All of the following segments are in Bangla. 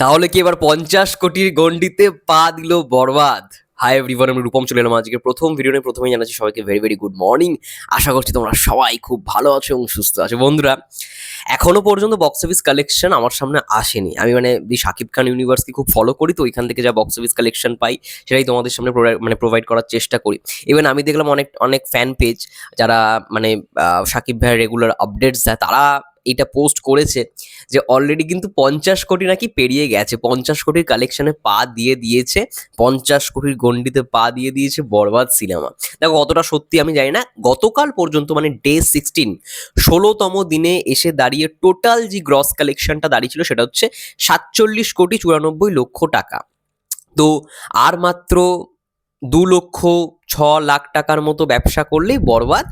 তাহলে কি এবার পঞ্চাশ কোটির গন্ডিতে পা দিল বরবাদ? হাই এভরিওয়ান আমি রূপম চলে এলাম আজকে প্রথম ভিডিও নিয়ে। প্রথমেই জানাচ্ছি সবাইকে ভেরি ভেরি গুড মর্নিং আশা করছি তোমরা সবাই খুব ভালো আছো এবং সুস্থ আছো। বন্ধুরা, এখনও পর্যন্ত বক্স অফিস কালেকশন আমার সামনে আসেনি। আমি মানে দি শাকিব খান ইউনিভার্সকে খুব ফলো করি, তো ওইখান থেকে যা বক্স অফিস কালেকশন পাই, সেটাই তোমাদের সামনে মানে প্রোভাইড করার চেষ্টা করি। ইভেন আমি দেখলাম অনেক অনেক ফ্যান পেজ যারা মানে শাকিব ভাইয়ের রেগুলার আপডেটস দেয়, তারা এটা পোস্ট করেছে যে অলরেডি কিন্তু পঞ্চাশ কোটি নাকি পেরিয়ে গেছে। পঞ্চাশ কোটির কালেকশনে পা দিয়ে দিয়েছে। পঞ্চাশ কোটির গন্ডিতে পা দিয়ে দিয়েছে বরবাদ সিনেমা দেখো কতটা সত্যি আমি জানি না। গতকাল পর্যন্ত মানে ডে সিক্সটিন ষোলোতম দিনে এসে দাঁড়িয়ে টোটাল যে গ্রস কালেকশনটা দাঁড়িয়েছিল সেটা হচ্ছে সাতচল্লিশ কোটি চুরানব্বই লক্ষ টাকা। তো আর মাত্র দু লক্ষ ছ লাখ টাকার মতো ব্যবসা করলেই বরবাদ।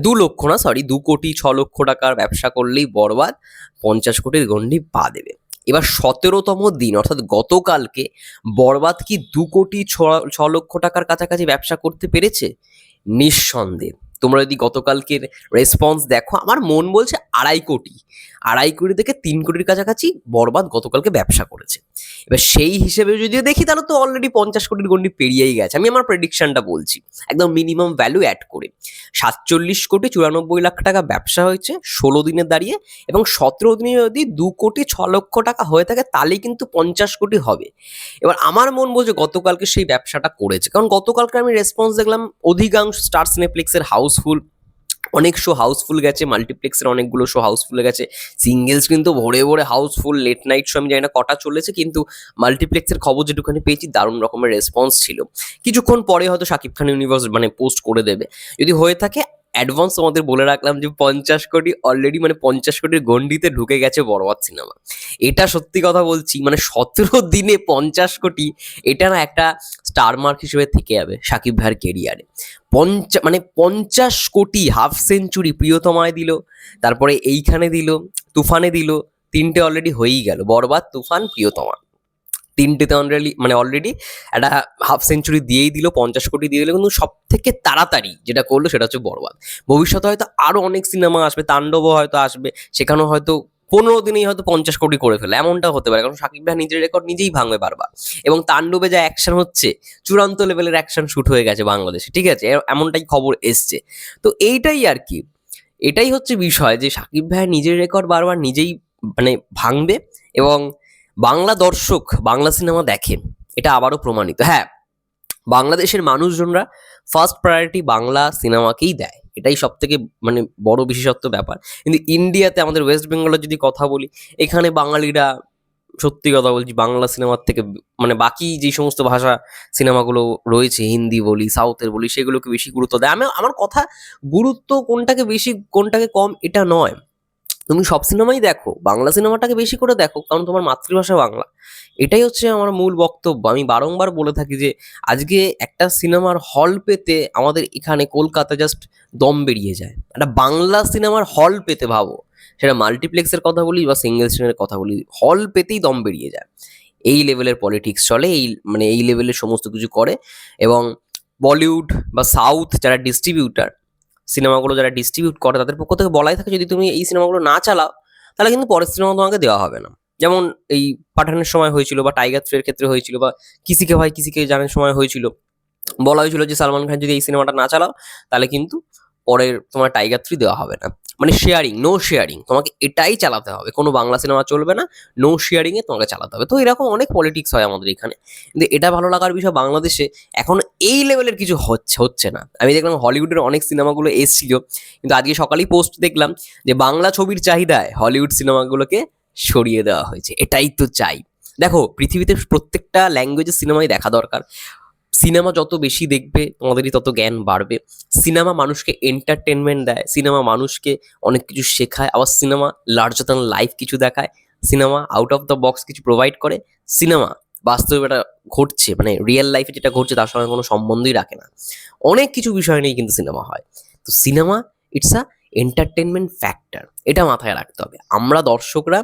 দু লক্ষ না সরি দু কোটি ছ লক্ষ টাকার ব্যবসা করলেই বরবাদ। পঞ্চাশ কোটির গণ্ডি পা দেবে। এবার সতেরোতম দিন, অর্থাৎ গতকালকে বরবাদ কি দু কোটি ছ লক্ষ টাকার কাছাকাছি ব্যবসা করতে পেরেছে? নিঃসন্দেহ। তোমরা যদি গতকালকের রেসপন্স দেখো, আমার মন বলছে আড়াই কোটি। আড়াই কোটি থেকে তিন কোটির কাছাকাছি বরবাদ গতকালকে ব্যবসা করেছে। এবার সেই হিসেবে যদি দেখি, তাহলে তো অলরেডি পঞ্চাশ কোটির গন্ডি পেরিয়েই গেছে। আমি আমার প্রেডিকশনটা বলছি। একদম মিনিমাম ভ্যালু অ্যাড করে। সাতচল্লিশ কোটি চুরানব্বই লাখ টাকা ব্যবসা হয়েছে ষোলো দিনে দাঁড়িয়ে এবং সতেরো দিনে যদি দু কোটি ছ লক্ষ টাকা হয়ে থাকে, তাহলেই কিন্তু পঞ্চাশ কোটি হবে। এবার আমার মন বলছে গতকালকে সেই ব্যবসাটা করেছে। কারণ গতকালকে আমি রেসপন্স দেখলাম, অধিকাংশ স্টার সিনেপ্লেক্সের হাউসফুল, অনেক শো হাউসফুল গেছে মাল্টিপ্লেক্সের অনেকগুলো শো হাউসফুল গেছে। সিঙ্গেলস কিন্তু ভোরে ভোরে হাউসফুল লেট নাইট শো আমি জানি না কটা চলেছে, কিন্তু মাল্টিপ্লেক্সের খবর যেটুখানি পেয়েছি, দারুণ রকমের রেসপন্স ছিল। কিছুক্ষণ পরে হয়তো শাকিব খান ইউনিভার্স মানে পোস্ট করে দেবে। যদি হয়ে থাকে অ্যাডভান্স তোমাদের বলে রাখলাম যে পঞ্চাশ কোটি অলরেডি মানে পঞ্চাশ কোটির গন্ডিতে ঢুকে গেছে বরবাদ সিনেমা এটা সত্যি কথা বলছি মানে সতেরো দিনে পঞ্চাশ কোটি, এটা না একটা স্টার মার্ক হিসেবে থেকে যাবে সাকিব ভাইয়ের কেরিয়ারে পঞ্চা মানে পঞ্চাশ কোটি হাফ সেঞ্চুরি প্রিয়তমায় দিল, তারপরে এইখানে দিল, তুফানে দিল, তিনটে অলরেডি হয়েই গেল, বরবাদ, তুফান, প্রিয়তমা। তিনটেতে অলরেডি মানে অলরেডি একটা হাফ সেঞ্চুরি দিয়েই দিল, পঞ্চাশ কোটি দিয়ে দিল, কিন্তু সব থেকে তাড়াতাড়ি যেটা করল সেটা হচ্ছে বরবাদ ভবিষ্যতে হয়তো আরও অনেক সিনেমা আসবে, তাণ্ডবও হয়তো আসবে, সেখানেও হয়তো পনেরো দিনেই হয়তো পঞ্চাশ কোটি করে ফেলে এমনটা হতে পারে, কারণ সাকিব ভাই নিজের রেকর্ড নিজেই ভাঙবে বারবার। এবং তাণ্ডবে যা অ্যাকশন হচ্ছে, চূড়ান্ত লেভেলের অ্যাকশন শ্যুট হয়ে গেছে বাংলাদেশে, ঠিক আছে? এমনটাই খবর এসছে। তো এইটাই আর কি, এটাই হচ্ছে বিষয় যে সাকিব ভাই নিজের রেকর্ড বারবার নিজেই মানে ভাঙবে এবং বাংলা দর্শক বাংলা সিনেমা দেখে, এটা আবারও প্রমাণিত। হ্যাঁ বাংলাদেশের মানুষজনরা ফার্স্ট প্রায়োরিটি বাংলা সিনেমাকেই দেয়। এটাই সব থেকে মানে বড় বিশেষত্ব ব্যাপার। কিন্তু ইন্ডিয়াতে আমাদের ওয়েস্ট বেঙ্গলের যদি কথা বলি, এখানে বাঙালিরা সত্যি কথা বলছি, বাংলা সিনেমার থেকে মানে বাকি যে সমস্ত ভাষা সিনেমাগুলো রয়েছে, হিন্দি বলি, সাউথের বলি, সেগুলোকে বেশি গুরুত্ব দেয়। আমি, আমার কথা গুরুত্ব কোনটাকে বেশি, কোনটাকে কম, এটা নয়। তুমি সব সিনেমাই দেখো, বাংলা সিনেমাটাকে বেশি করে দেখো, কারণ তোমার মাতৃভাষা বাংলা। এটাই হচ্ছে আমার মূল বক্তব্য। আমি বারংবার বলে থাকি যে, আজকে একটা সিনেমার হল পেতে আমাদের এখানে কলকাতা জাস্ট দম বেরিয়ে যায়। একটা বাংলা সিনেমার হল পেতে ভাবো, সেটা মাল্টিপ্লেক্সের কথা বলি বা সিঙ্গেল স্ক্রিনের কথা বলি হল পেতেই দম বেরিয়ে যায়। এই লেভেলের পলিটিক্স চলে, এই মানে এই লেভেলের সমস্ত কিছু করে এবং বলিউড বা সাউথ যারা ডিস্ট্রিবিউটার সিনেমাগুলো যারা ডিস্ট্রিবিউট করে তাদের পক্ষ থেকে বলাই থাকে, যদি তুমি এই সিনেমাগুলো না চালাও, তাহলে কিন্তু পরের সিনেমা তোমাকে দেওয়া হবে না। যেমন এই পাঠানের সময় হয়েছিল বা টাইগার থ্রির ক্ষেত্রে হয়েছিল বা কিসিকে ভাই কিসিকে জানার সময় হয়েছিল, বলা হয়েছিল যে সালমান খান যদি এই সিনেমাটা না চালাও, তাহলে কিন্তু পরের তোমার টাইগার থ্রি দেওয়া হবে না। মানে শেয়ারিং নো শেয়ারিং তোমাকে এটাই চালাতে হবে। কোনো বাংলা সিনেমা চলবে না নো শেয়ারিংয়ে তোমাকে চালাতে হবে। তো এরকম অনেক পলিটিক্স হয় আমাদের এখানে। কিন্তু এটা ভালো লাগার বিষয় বাংলাদেশে এখন এই লেভেলের কিছু হচ্ছে হচ্ছে না। আমি দেখলাম হলিউডের অনেক সিনেমাগুলো এসছিল। কিন্তু আজকে সকালেই পোস্ট দেখলাম যে বাংলা ছবির চাহিদায় হলিউড সিনেমাগুলোকে সরিয়ে দেওয়া হয়েছে। এটাই তো চাই। দেখো, পৃথিবীতে প্রত্যেকটা ল্যাঙ্গুয়েজের সিনেমাই দেখা দরকার। সিনেমা যত বেশি দেখবে, তোমাদেরই তত জ্ঞান বাড়বে। সিনেমা মানুষকে এন্টারটেনমেন্ট দেয়, সিনেমা মানুষকে অনেক কিছু শেখায়, আবার সিনেমা লার্জার দ্যান লাইফ কিছু দেখায়, cinema out of the box কিছু প্রোভাইড করে, সিনেমা বাস্তবে এটা ঘটছে মানে রিয়েল লাইফে যেটা ঘটছে তার সঙ্গে কোনো সম্বন্ধই রাখে না। অনেক কিছু বিষয় নিয়ে কিন্তু সিনেমা হয়। তো cinema it's a entertainment factor এটা মাথায় রাখতে হবে। আমরা দর্শকরা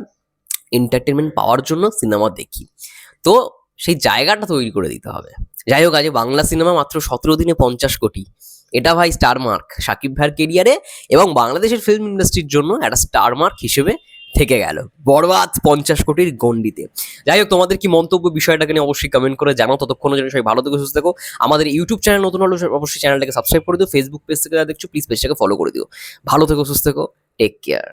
এন্টারটেনমেন্ট পাওয়ার জন্য সিনেমা দেখি। তো সেই জায়গাটা তৈরি করে দিতে হবে। যাই হোক, আজ বাংলা সিনেমা মাত্র সতেরো দিনে পঞ্চাশ কোটি। এটা ভাই স্টার মার্ক সাকিব ভাইয়ের কেরিয়ারে এবং বাংলাদেশের ফিল্ম ইন্ডাস্ট্রির জন্য একটা স্টার মার্ক হিসেবে থেকে গেল। বরবাদ পঞ্চাশ কোটির গন্ডিতে যাই হোক, তোমাদের কি মন্তব্য বিষয়টাকে নিয়ে অবশ্যই কমেন্ট করে জানাও। ততক্ষণ যেন সবাই ভালো থেকে, সুস্থ থেকো। আমাদের ইউটিউব চ্যানেল নতুন হলে অবশ্যই চ্যানেলটাকে সাবস্ক্রাইব করে দিও। ফেসবুক পেজ থেকে দেখছ প্লিজ পেজটাকে ফলো করে দিও। ভালো থেকো, সুস্থ থেকো। Take care